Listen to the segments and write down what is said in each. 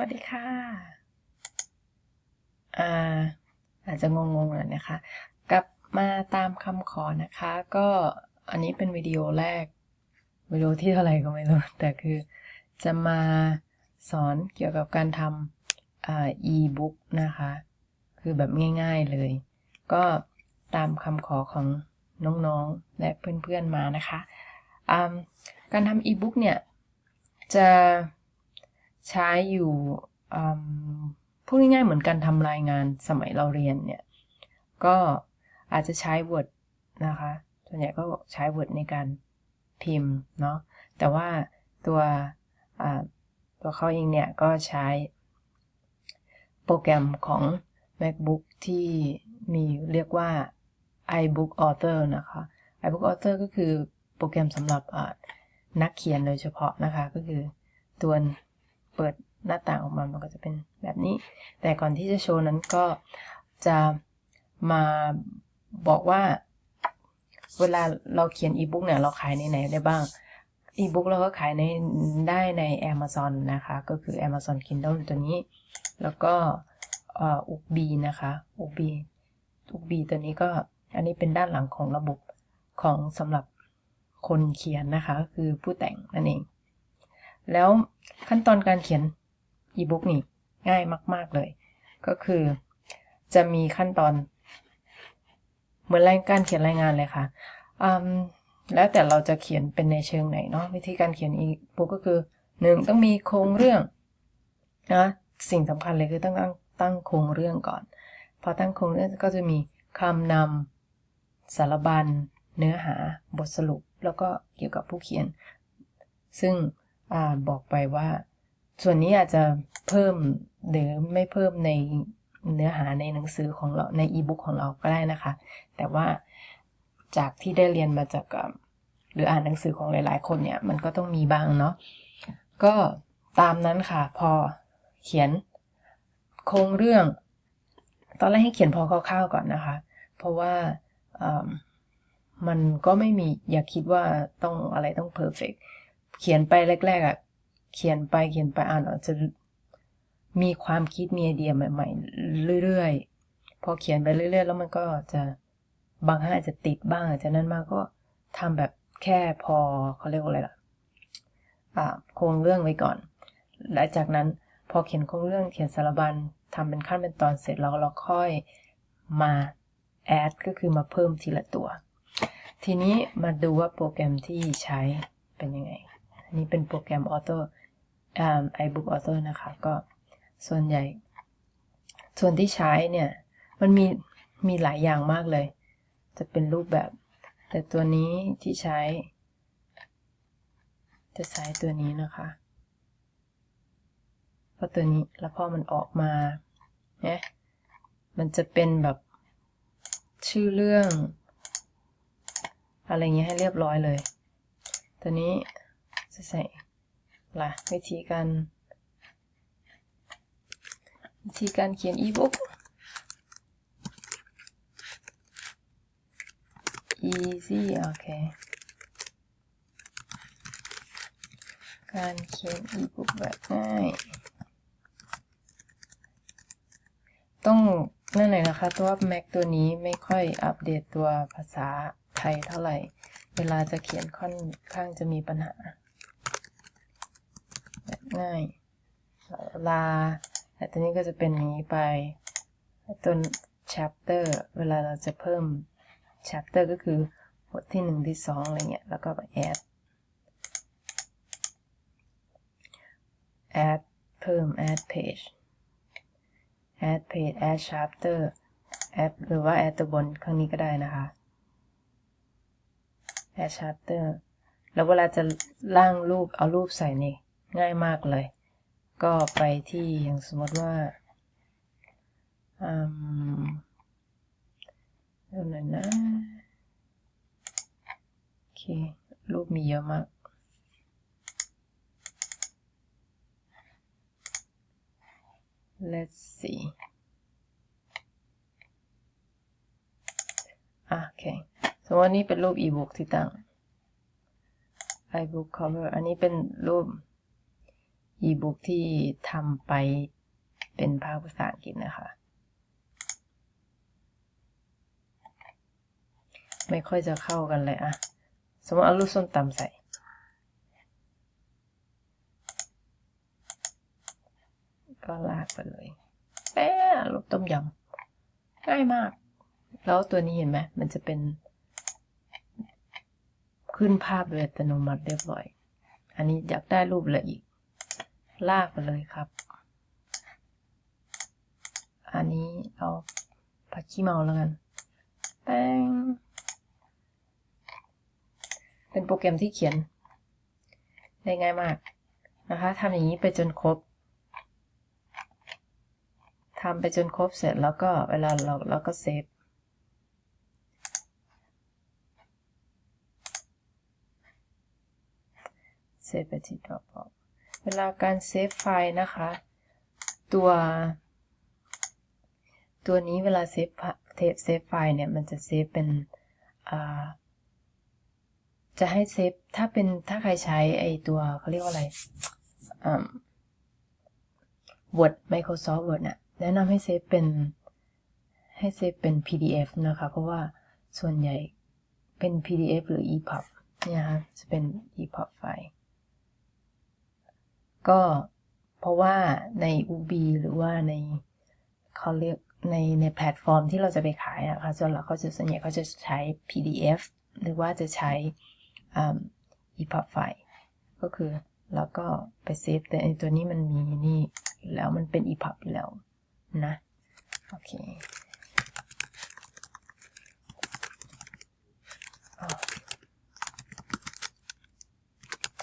วัสดีค่ะ อ่า อาจจะงงๆหน่อยนะคะ กลับมาตามคำขอนะคะ ก็อันนี้เป็นวิดีโอแรก วิดีโอที่เท่าไหร่ก็ไม่รู้ แต่คือจะมาสอนเกี่ยวกับการทำอ่า e-book นะคะ คือแบบง่ายๆเลย ก็ตามคำขอของน้องๆ และเพื่อนๆมานะคะ การทำ e-book เนี่ย จะ ใช้อยู่พูดง่ายๆเหมือนการทำรายงานสมัยเราเรียนเนี่ย ก็อาจจะใช้ Word นะคะ ส่วนใหญ่ก็ใช้ Word ในการพิมพ์เนาะ แต่ว่าตัวตัวเขาเองเนี่ยก็ใช้โปรแกรมของ MacBook ที่มีเรียกว่า iBook Author นะคะ iBook Author ก็คือโปรแกรมสำหรับนักเขียนโดยเฉพาะนะคะ ก็คือตัว เปิดหน้าต่างออกมา มันก็จะเป็นแบบนี้ แต่ก่อนที่จะโชว์นั้นก็จะมาบอกว่า เวลาเราเขียนอีบุ๊กเนี่ย เราขายในไหนได้บ้าง อีบุ๊กเราก็ขายในได้ใน Amazon นะคะ ก็คือ Amazon Kindle ตัวนี้ แล้วก็อุกบีนะคะอุกบีอุกบีตัวนี้ก็อันนี้เป็นด้านหลังของระบบของสำหรับคนเขียนนะคะ คือผู้แต่งนั่นเอง แล้วขั้นตอนการเขียนอีบุ๊กนี่ง่ายมาก ๆเลย ก็คือจะมีขั้นตอน เหมือนรายการเขียนรายงานเลยค่ะแล้วแต่เราจะเขียนเป็นในเชิงไหนเนาะวิธีการเขียนอีบุ๊กก็คือหนึ่งต้องมีโครงเรื่องนะสิ่งสำคัญเลยคือต้องตั้งตั้งโครงเรื่องก่อน พอตั้งโครงเรื่องก็จะมีคำนำสารบัญ เนื้อหาบทสรุป แล้วก็เกี่ยวกับผู้เขียน ซึ่ง อบอกไปว่า ส่วนนี้อาจจะเพิ่มหรือไม่เพิ่มในเนื้อหาในหนังสือของเราในอีบุ๊กของเราก็ได้นะคะ แต่ว่าจากที่ได้เรียนมาจากหรืออ่านหนังสือของหลาย ๆ คนเนี่ย มันก็ต้องมีบ้างเนาะก็ตามนั้นค่ะพอเขียนโครงเรื่อง ตอนแรกให้เขียนพอคร่าวๆก่อนนะคะ เพราะว่ามันก็ไม่มีอย่าคิดว่าต้องอะไรต้องเพอร์เฟก เขียนไปแรกๆอะเขียนไปเขียนไปอ่านอาจจะมีความคิดมีไอเดียใหม่ๆเรื่อยๆ พอเขียนไปเรื่อยๆ แล้วมันก็จะบางครั้งอาจจะติดบ้างอาจจะนั้นมากก็ทำแบบแค่พอเขาเรียกว่าอะไรล่ะอะโครงเรื่องไว้ก่อน หลังจากนั้นพอเขียนโครงเรื่องเขียนสารบัญทำเป็นขั้นเป็นตอนเสร็จแล้วเราค่อยมาแอดก็คือมาเพิ่มทีละตัว ทีนี้มาดูว่าโปรแกรมที่ใช้เป็นยังไง อันนี้เป็นโปรแกรม Auto iBook Author นะคะก็ส่วนใหญ่ ส่วนที่ใช้เนี่ย มันมี มีหลายอย่างมากเลย จะเป็นรูปแบบ แต่ตัวนี้ที่ใช้ จะใช้ตัวนี้นะคะเพราะตัวนี้แล้วพอมันออกมาเนี่ยมันจะเป็นแบบชื่อเรื่อง อะไรเงี้ยให้เรียบร้อยเลย ตัวนี้ จะใส่ล่ะวิธีการวิธีการเขียนอีบุ๊ก easy โอเค การเขียนอีบุ๊กแบบง่าย ต้องนั่นเลยนะคะ ตัว Mac ตัวนี้ไม่ค่อยอัปเดตตัวภาษาไทยเท่าไหร่ เวลาจะเขียนค่อนข้างจะมีปัญหา ง่ายลาแต่ตัวนี้ก็จะเป็นนี้ไปตัว chapter เวลาเราจะเพิ่ม chapter ก็คือบทที่1ที่2อะไรเงี้ย แล้วก็ไป add add เพิ่ม add page add page add chapter add หรือว่า add ตัวบนข้างนี้ก็ได้นะคะ add chapter แล้วเวลาจะล่างรูปเอารูปใส่นี่ ง่ายมากเลย ก็ไปที่อย่างสมมติว่าอืมดูหนนะโอเค รูปมีเยอะมาก let's see โอเคสมมตินี้เป็นรูป e-book ที่ตั้ง iBook cover อันนี้เป็นรูป อีบุ๊กที่ทำไปเป็นภาคภาษาอังกฤษนะคะ ไม่ค่อยจะเข้ากันเลยอะสมมติเอาลูกส้มตำใส่ ก็ลากไปเลยแป๊ะลูกต้มยำง่ายมาก แล้วตัวนี้เห็นไหมมันจะเป็น ขึ้นภาพโดยอัตโนมัติเรียบร้อย อันนี้อยากได้รูปละอีก ลากไปเลยครับ อันนี้เอาผักขี้เมาแล้วกันแป้งเป็นโปรแกรมที่เขียน ได้ง่ายมากนะคะทำอย่างนี้ไปจนครบทำไปจนครบเสร็จแล้วก็เวลาเราเราก็เซฟเซฟไปที่ Dropbox เวลาการเซฟไฟล์นะคะ ตัว ตัวนี้เวลาเซฟเทปเซฟไฟล์เนี่ยมันจะเซฟเป็นจะให้เซฟถ้าเป็นถ้าใครใช้ไอตัวเขาเรียกว่าอะไรอ่า Word Microsoft Word น่ะแนะนำให้เซฟเป็นให้เซฟเป็น PDF นะคะ เพราะว่าส่วนใหญ่เป็น PDF หรือ EPUB เนี่ยครับจะเป็น EPUB ไฟล์ ก็เพราะว่าใน Ubi หรือว่าในเขาเรียกในในแพลตฟอร์มที่เราจะไปขายอะค่ะส่วนหลักเขาจะส่วนใหญ่เขาจะใช้ PDF หรือว่าจะใช้ EPUB ไฟล์ก็คือแล้วก็ไปเซฟแต่ตัวนี้มันมีนี่อยู่แล้วมันเป็น EPUB อยู่แล้วนะ โอเค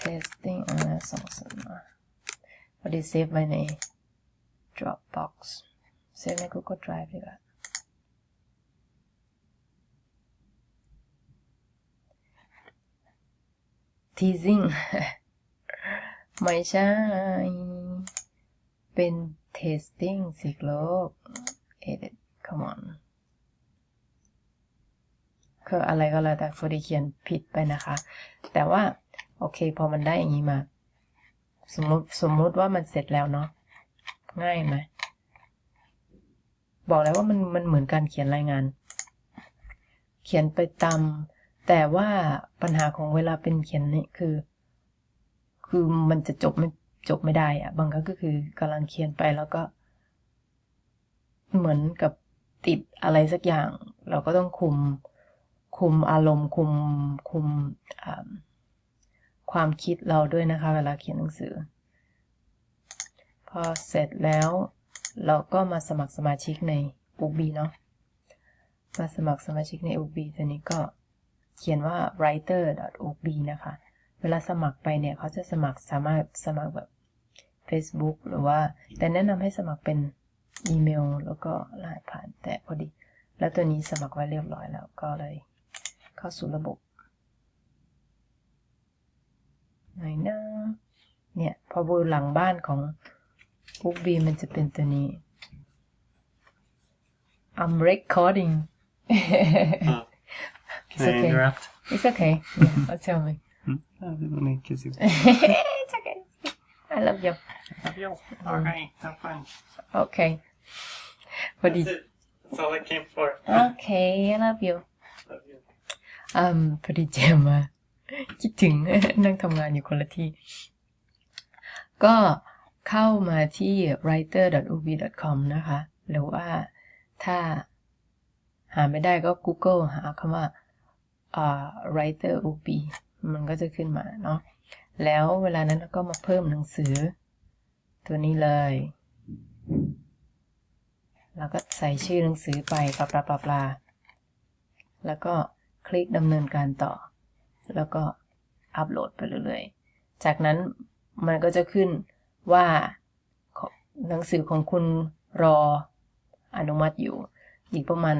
testing อันละสองส่วนมา พอดีเซฟไว้ใน Dropbox เซฟใน Google Drive ดีกว่า teasing ไม่ใช่ เป็น testing สิโลก edit come on คืออะไรก็แล้วแต่ฟอดีเขียนผิดไปนะคะ แต่ว่า โอเค พอมันได้อย่างนี้มา สมมติสมมติว่ามันเสร็จแล้วเนาะง่ายไหมบอกแล้วว่ามันมันเหมือนการเขียนรายงาน เขียนไปตามแต่ว่าปัญหาของเวลาเป็นเขียนนี่คือ คือมันจะจบไม่จบไม่ได้อะบางครั้งก็คือกำลังเขียนไปแล้วก็ เหมือนกับติดอะไรสักอย่าง เราก็ต้องคุมคุมอารมณ์คุมคุม ความคิดเราด้วยนะคะ เวลาเขียนหนังสือ พอเสร็จแล้วเราก็มาสมัครสมาชิกใน UB เนาะมาสมัครสมาชิกใน UB ตัวนี้ก็เขียนว่า writer.ub นะคะ เวลาสมัครไปเนี่ยเขาจะสมัครสามารถสมัครแบบ Facebook หรือว่า แต่แนะนำให้สมัครเป็นอีเมล แล้วก็รหัสผ่านแต่พอดี แล้วตัวนี้สมัครไว้เรียบร้อยแล้วก็เลยเข้าสู่ระบบไหนนะเนี่ยพอบูหลังบ้านของ UB มันจะเป็นตัวนี้ I'm recording Uh, It's can I okay. interrupt? It's okay. Yeah, tell me. Hmm? Uh, let me kiss you. it's okay. I love you. Yo, alright, have fun. Okay. พอดี That's it. That's all I came for. Okay I love you Love you. อืมพอดีเจมมา คิดถึงนั่งทำงานอยู่คนละที่ ก็เข้ามาที่ writer.ub.com นะคะ หรือว่าถ้าหาไม่ได้ก็ Google หาคำว่า writer ub มันก็จะขึ้นมาเนาะ แล้วเวลานั้นเราก็มาเพิ่มหนังสือ ตัวนี้เลย แล้วก็ใส่ชื่อหนังสือไปปลาปลาปลาปลาแล้วก็คลิกดำเนินการต่อ แล้วก็อัปโหลดไปเรื่อยๆ จากนั้นมันก็จะขึ้นว่าหนังสือของคุณรออนุมัติอยู่ อีกประมาณ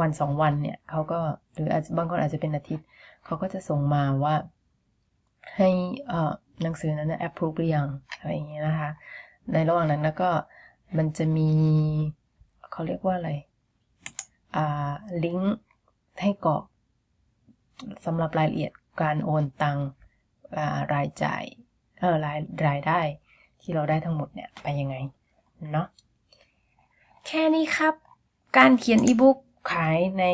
วันสองวันเนี่ยเขาก็หรืออาจจะบางคนอาจจะเป็นอาทิตย์เขาก็จะส่งมาว่า ให้หนังสือนั้นนะ approve หรือยังอะไรอย่างเงี้ยนะคะ ในระหว่างนั้นแล้วก็มันจะมีเขาเรียกว่าอะไรอ่าลิงก์ให้กรอกสำหรับรายละเอียด การโอนตังรายจ่ายเออรายรายได้ที่เราได้ทั้งหมดเนี่ยไปยังไงเนาะแค่นี้ครับ การเขียนอีบุ๊กขายใน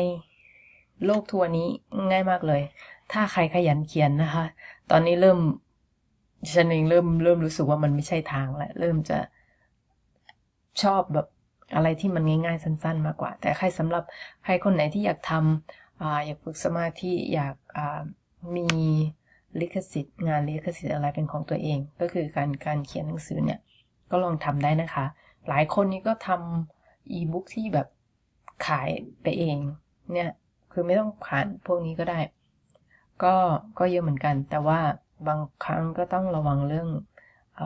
โลกทัวร์นี้ง่ายมากเลย ถ้าใครขยันเขียนนะคะ ตอนนี้เริ่มฉันเองเริ่มเริ่มรู้สึกว่ามันไม่ใช่ทางแล้วเริ่มจะชอบแบบอะไรที่มันง่ายๆสั้น ๆ มากกว่า แต่ใครสำหรับใครคนไหนที่อยากทำออยากฝึกสมาธิอยากอ มีลิขสิทธิ์ งานลิขสิทธิ์อะไรเป็นของตัวเอง ก็คือการการเขียนหนังสือเนี่ยก็ลองทำได้นะคะ หลายคนนี้ก็ทำอีบุ๊กที่แบบขายไปเองเนี่ยคือไม่ต้องผ่านพวกนี้ก็ได้ ก็ก็เยอะเหมือนกัน แต่ว่าบางครั้งก็ต้องระวังเรื่องอ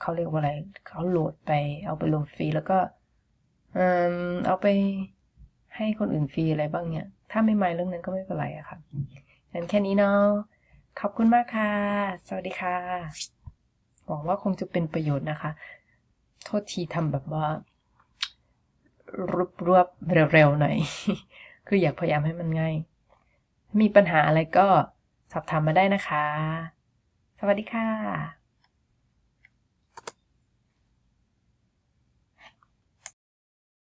เขาเรียกว่าอะไรเขาโหลดไป เอาไปโหลดฟรีแล้วก็เออเอาไปให้คนอื่นฟรีอะไรบ้างเนี่ย ถ้าไม่มายเรื่องนั้นก็ไม่เป็นไรอะค่ะงั้นแค่นี้เนาะขอบคุณมากค่ะ สวัสดีค่ะ หวังว่าคงจะเป็นประโยชน์นะคะ โทษทีทำแบบว่ารวบรวบเร็วๆหน่อย คืออยากพยายามให้มันง่าย มีปัญหาอะไรก็สอบถามมาได้นะคะ สวัสดีค่ะ